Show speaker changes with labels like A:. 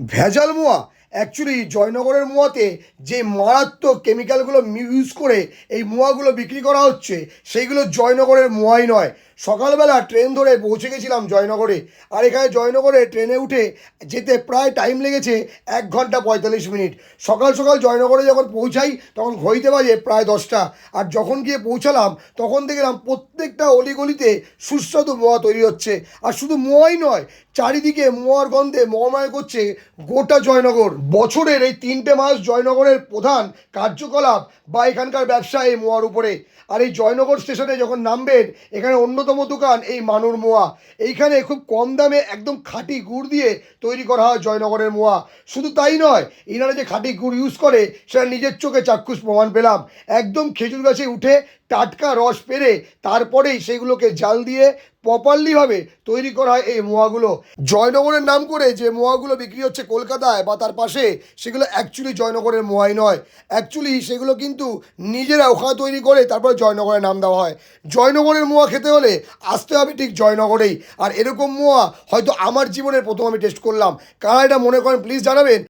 A: ভেজাল মোয়া। অ্যাকচুয়ালি জয়নগরের মোয়াতে যে মারাত্মক কেমিক্যালগুলো ইউজ করে এই মোয়াগুলো বিক্রি করা হচ্ছে, সেইগুলো জয়নগরের মোয়াই নয়। সকালবেলা ট্রেন ধরে পৌঁছে গেছিলাম জয়নগরে, আর এখানে জয়নগরে ট্রেনে উঠে যেতে প্রায় টাইম লেগেছে এক ঘণ্টা পঁয়তাল্লিশ মিনিট। সকাল সকাল জয়নগরে যখন পৌঁছাই, তখন ঘড়িতে বাজে প্রায় দশটা। আর যখন গিয়ে পৌঁছালাম, তখন দেখলাম প্রত্যেকটা অলিগলিতে সুস্বাদু মোয়া তৈরি হচ্ছে। আর শুধু মোয়াই নয়, চারিদিকে মোয়ার গন্ধে মহময় করছে গোটা জয়নগর। বছরের এই তিনটে মাস জয়নগরের প্রধান কার্যকলাপ বা এখানকার ব্যবসা এই মোয়ার উপরে। আর এই জয়নগর স্টেশনে যখন নামবেন, এখানে অন্যতম দোকান এই মানুর মোয়া। এইখানে খুব কম দামে একদম খাঁটি গুড় দিয়ে তৈরি করা হয় জয়নগরের মোয়া। শুধু তাই নয়, এনারা যে খাঁটি গুড় ইউজ করে, সেটা নিজের চোখে চাক্ষুষ প্রমাণ পেলাম। একদম খেজুর গাছে উঠে টাটকা রস পেরে তারপরেই সেগুলোকে জাল দিয়ে প্রপারলিভাবে তৈরি করা হয় এই মোয়াগুলো। জয়নগরের নাম করে যে মোয়াগুলো বিক্রি হচ্ছে কলকাতায় বা তার পাশে, সেগুলো অ্যাকচুয়ালি জয়নগরের মোয়াই নয়। অ্যাকচুয়ালি সেগুলো কিন্তু নিজেরা ওখানে তৈরি করে তারপরে জয়নগরের নাম দেওয়া হয়। জয়নগরের মোয়া খেতে হলে আসতে হবে ঠিক জয়নগরেই। আর এরকম মোয়া হয়তো আমার জীবনের প্রথম আমি টেস্ট করলাম। কারা এটা মনে করেন প্লিজ জানাবেন।